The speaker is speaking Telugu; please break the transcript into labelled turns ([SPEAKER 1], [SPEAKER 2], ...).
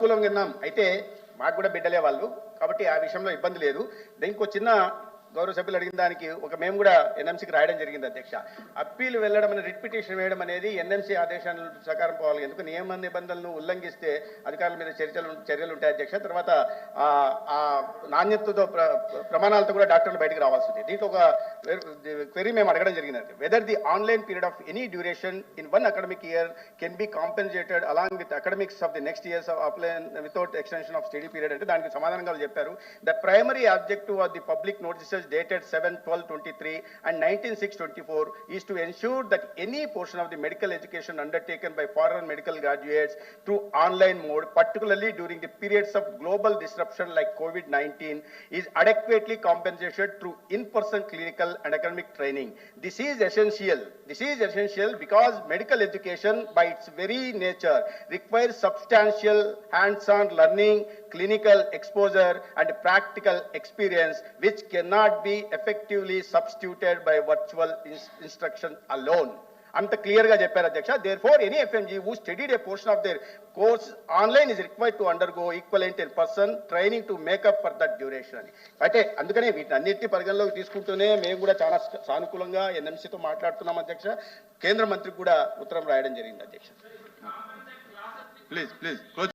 [SPEAKER 1] అనుకూలంగా విన్నాం. అయితే మాకు కూడా బిడ్డలే వాళ్ళు. కాబట్టి ఆ విషయంలో ఇబ్బంది లేదు. దీనికి చిన్న గౌరవ సభ్యులు అడిగిన దానికి ఒక మేము కూడా ఎన్ఎంసీకి రాయడం జరిగింది అధ్యక్ష. అప్పీలు వెళ్ళడం అనేది రిట్ పిటిషన్ వేయడం అనేది ఎన్ఎంసీ ఆదేశాల ప్రకారం పోవాలి. ఎందుకు? నియమ నిబంధనలను ఉల్లంఘిస్తే అధికారుల మీద చర్యలు చర్యలు ఉంటాయి అధ్యక్ష. తర్వాత ఆ ఆ నాణ్యతతో ప్రమాణాలతో కూడా డాక్టర్లు బయటకు రావాల్సి ఉంది దీంట్లో ఒక క్వెరీ మేము అడగడం జరిగింది whether the online period of any duration in one academic year can be compensated along with academics of the next years of offline without extension of study period అంటే దానికి సమాధానంగా చెప్పారు. The primary objective of the public notices dated 7 12 23 and 19 6 24 is to ensure that any portion of the medical education undertaken by foreign medical graduates through online mode, particularly during the periods of global disruption like COVID-19, is adequately compensated through in-person clinical and academic training. This is essential. This is essential because medical education by its very nature requires substantial hands-on learning, clinical exposure and practical experience which cannot be effectively substituted by virtual ins- instruction alone. అంత క్లియర్గా చెప్పారు అధ్యక్ష. Therefore any FMG who studied a portion of their course online is required to undergo equivalent in person training to make up for that duration అని. అయితే అందుకనే వీటిని అన్నింటినీ పరిగణలోకి తీసుకుంటూనే మేము కూడా చాలా సానుకూలంగా ఎన్ఎంసీతో మాట్లాడుతున్నాం అధ్యక్ష. కేంద్ర మంత్రికి కూడా ఉత్తరం రాయడం జరిగింది అధ్యక్ష.
[SPEAKER 2] Please please